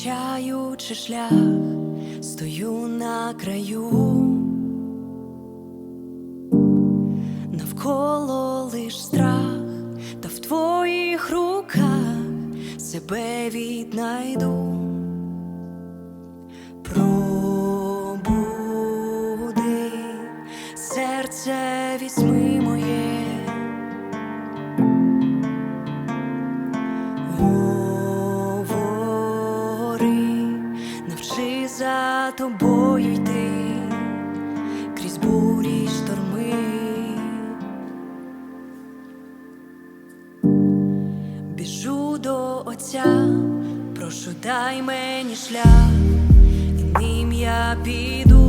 втрачаючи шлях, стою на краю, навколо лиш страх, та в твоїх руках себе віднайду. Пробуди серце візьми моє. За тобою йти крізь бурі й шторми. Біжу до Отця, прошу дай мені шлях, і ним я піду.